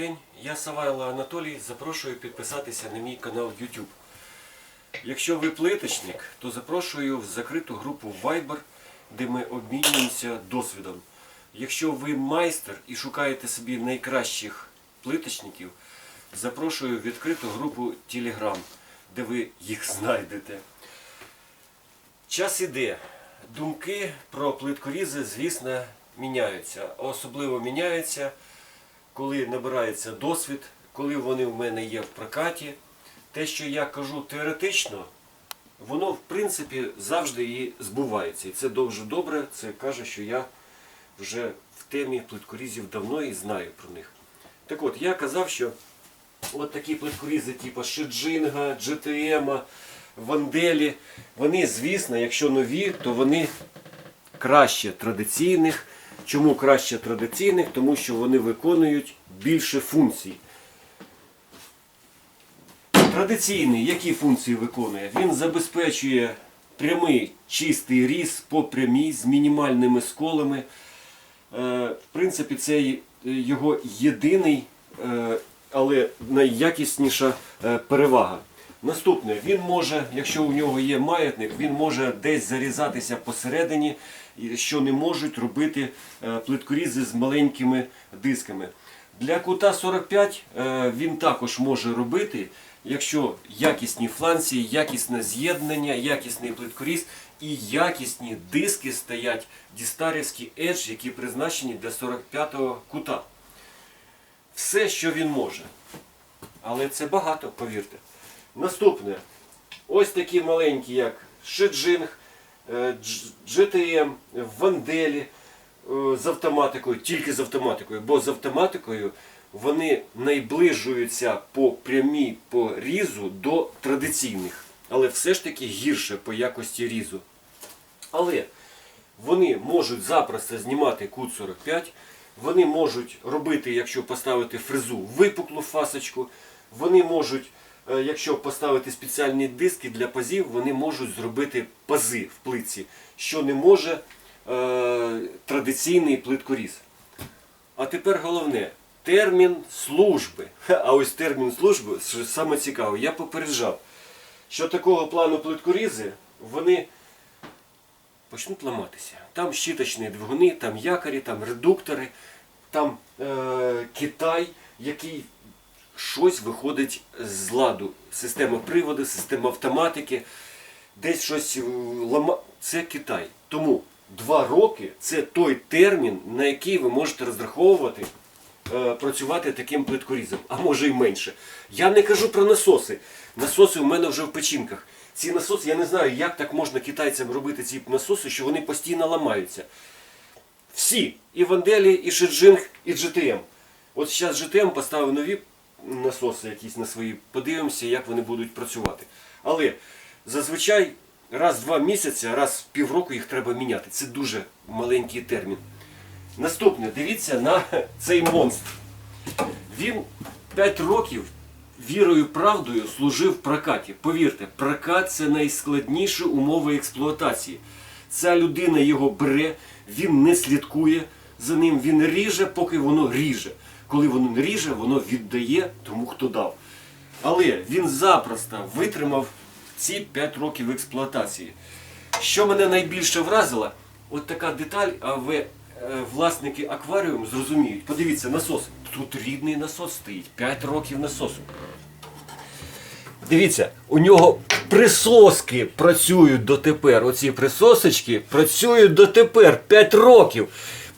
день, я Савайло Анатолій. Запрошую підписатися на мій канал YouTube. Якщо ви плиточник, то запрошую в закриту групу Viber, де ми обмінюємося досвідом. Якщо ви майстер і шукаєте собі найкращих плиточників, запрошую в відкриту групу Telegram, де ви їх знайдете. Час іде. Думки про плиткорізи, звісно, міняються. Особливо міняються, коли набирається досвід, коли вони в мене є в прокаті. Те, що я кажу теоретично, воно в принципі завжди і збувається. І це дуже добре. Це каже, що я вже в темі плиткорізів давно і знаю про них. Так от, я казав, що от такі плиткорізи, типу Шиджинга, GTM, Ванделі, вони, звісно, якщо нові, то вони краще традиційних. Чому краще традиційних? Тому що вони виконують більше функцій. Традиційний, які функції виконує? Він забезпечує прямий чистий різ по прямій з мінімальними сколами. Е, В принципі, це його єдиний, е, але найякісніша е, перевага. Наступне, він може, якщо у нього є маятник, він може десь зарізатися посередині, що не можуть робити е, плиткорізи з маленькими дисками. Для кута 45 е, він також може робити, якщо якісні фланці, якісне з'єднання, якісний плиткоріз і якісні диски стоять дістарівські Edge, які призначені для 45-го кута. Все, що він може. Але це багато, повірте. Наступне. Ось такі маленькі, як Шеджинг, Дж- GTM, Ванделі е, з автоматикою, тільки з автоматикою, бо з автоматикою вони найближуються по прямій по різу до традиційних, але все ж таки гірше по якості різу. Але вони можуть запросто знімати кут 45, вони можуть робити, якщо поставити фрезу, випуклу фасочку, вони можуть, е, якщо поставити спеціальні диски для пазів, вони можуть зробити пази в плитці, що не може е, традиційний плиткоріз. А тепер головне термін служби. А ось термін служби, що саме цікаве, я попереджав, що такого плану плиткорізи вони почнуть ламатися. Там щиточні двигуни, там якорі, там редуктори, там е, Китай, який щось виходить з ладу. Система приводу, система автоматики, десь щось е, лама... Це Китай. Тому два роки це той термін, на який ви можете розраховувати. е, Працювати таким плиткорізом, а може і менше. Я не кажу про насоси. Насоси у мене вже в печінках. Ці насоси, я не знаю, як так можна китайцям робити ці насоси, що вони постійно ламаються. Всі. І Ванделі, і Шеджинг, і GTM. От зараз GTM поставив нові насоси якісь на свої. Подивимося, як вони будуть працювати. Але зазвичай раз в два місяці, раз в півроку їх треба міняти. Це дуже маленький термін. Наступне, дивіться на цей монстр. Він 5 років вірою правдою служив прокаті. Повірте, прокат це найскладніші умови експлуатації. Ця людина його бере, він не слідкує за ним, він ріже, поки воно ріже. Коли воно не ріже, воно віддає тому, хто дав. Але він запросто витримав ці 5 років експлуатації. Що мене найбільше вразило, от така деталь, а ви е, власники акваріуму зрозуміють. Подивіться, насос. Тут рідний насос стоїть. 5 років насосу. Дивіться, у нього присоски працюють дотепер. Оці присосочки працюють дотепер 5 років.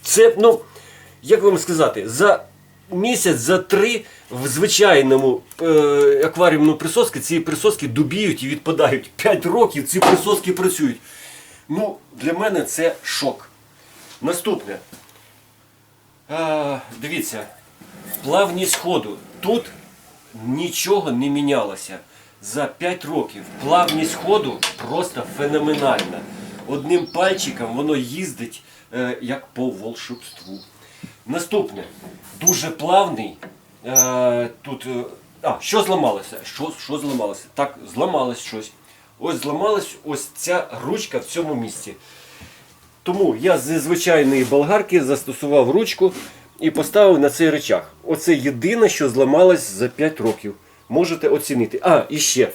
Це, ну, як вам сказати, за місяць, за три в звичайному е, акваріумному присоски ці присоски дубіють і відпадають. 5 років ці присоски працюють. Ну, для мене це шок. Наступне. А, дивіться, плавність ходу. Тут нічого не мінялося. За 5 років плавність ходу просто феноменальна. Одним пальчиком воно їздить е, як по волшебству. Наступне, дуже плавний. Е, тут, е, а, що зламалося? Що, що зламалося? Так, зламалось щось. Ось зламалась ось ця ручка в цьому місці. Тому я зі звичайної болгарки застосував ручку і поставив на цей речах. Оце єдине, що зламалось за 5 років. Можете оцінити. А, і ще.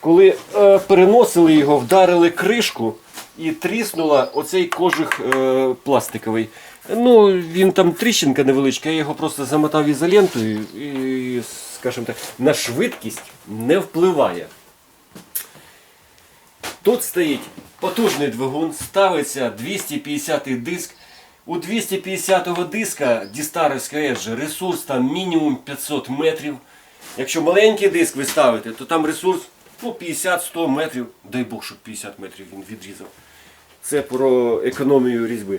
Коли е, переносили його, вдарили кришку і тріснула оцей кожух е, пластиковий. Ну, він там тріщинка невеличка, я його просто замотав ізолентою і, скажімо так, на швидкість не впливає. Тут стоїть потужний двигун, ставиться 250-й диск. У 250-го диска Дістаровська Edge ресурс там мінімум 500 метрів. Якщо маленький диск ви ставите, то там ресурс ну, 50-100 метрів. Дай Бог, щоб 50 метрів він відрізав. Це про економію різьби.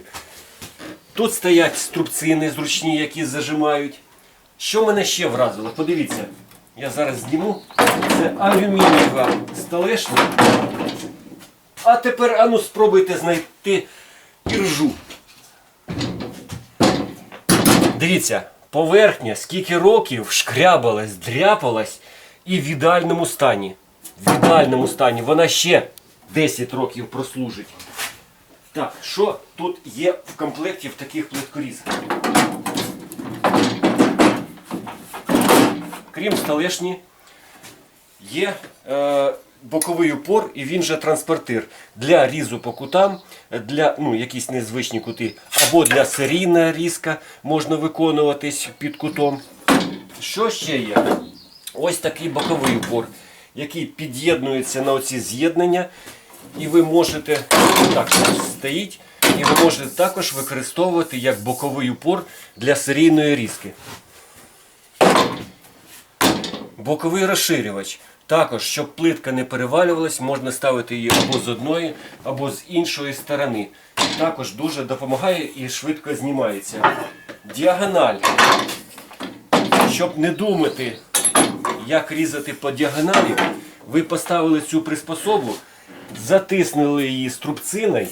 Тут стоять струбцини зручні, які зажимають. Що мене ще вразило? Подивіться, я зараз зніму. Це алюмінієва столешня. А тепер ану спробуйте знайти іржу. Дивіться, поверхня скільки років шкрябалась, дряпалась і в ідеальному стані. В ідеальному стані вона ще 10 років прослужить. Так, що тут є в комплекті в таких плиткорізах? Крім столешні, є е, боковий упор і він же транспортир для різу по кутам, для ну, якісь незвичні кути, або для серійна різка можна виконуватись під кутом. Що ще є? Ось такий боковий упор, який під'єднується на оці з'єднання, і ви можете так стоїть, і ви можете також використовувати як боковий упор для серійної різки. Боковий розширювач. Також, щоб плитка не перевалювалась, можна ставити її або з одної, або з іншої сторони. Також дуже допомагає і швидко знімається. Діагональ. Щоб не думати, як різати по діагоналі, ви поставили цю приспособу, затиснули її струбциною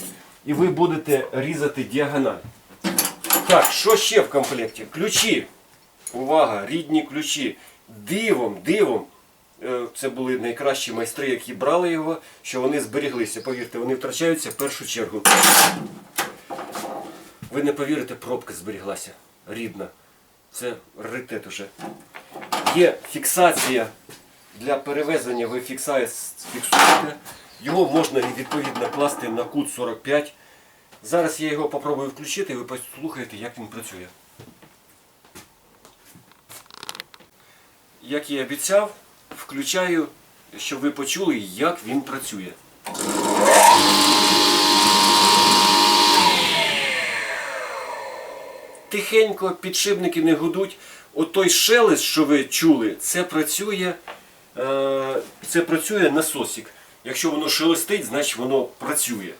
і ви будете різати діагональ. Так, що ще в комплекті? Ключі. Увага, рідні ключі. Дивом, дивом. е, Це були найкращі майстри, які брали його, що вони зберіглися. Повірте, вони втрачаються в першу чергу. Ви не повірите, пробка зберіглася. Рідна. Це раритет уже. Є фіксація для перевезення, ви фіксуєте. Його можна відповідно класти на кут 45. Зараз я його попробую включити і ви послухаєте, як він працює. Як і обіцяв, включаю, щоб ви почули, як він працює. Тихенько, підшипники не гудуть. От той шелест, що ви чули, це працює, е, це працює насосик. Якщо воно шелестить, значить воно працює.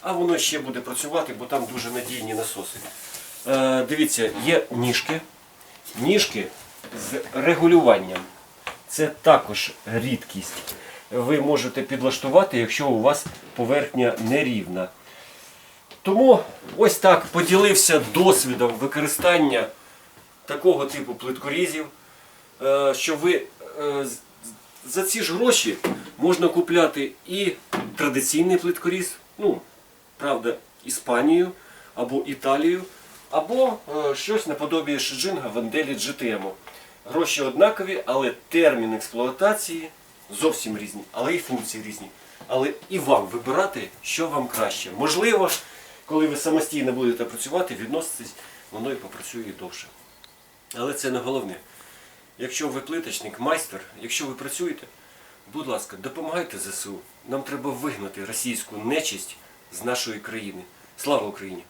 А воно ще буде працювати, бо там дуже надійні насоси. Е, дивіться, є ніжки. Ніжки з регулюванням. Це також рідкість. Ви можете підлаштувати, якщо у вас поверхня нерівна. Тому ось так поділився досвідом використання такого типу плиткорізів, е, що ви е, за ці ж гроші можна купляти і традиційний плиткоріз, ну, правда, Іспанію або Італію, або е, щось наподобі Шиджинга Ванделі GTM. Гроші однакові, але термін експлуатації зовсім різні, але і функції різні. Але і вам вибирати, що вам краще. Можливо, коли ви самостійно будете працювати, відноситись, воно і попрацює довше. Але це не головне. Якщо ви плиточник, майстер, якщо ви працюєте, будь ласка, допомагайте ЗСУ. Нам треба вигнати російську нечисть з нашої країни. Слава Україні!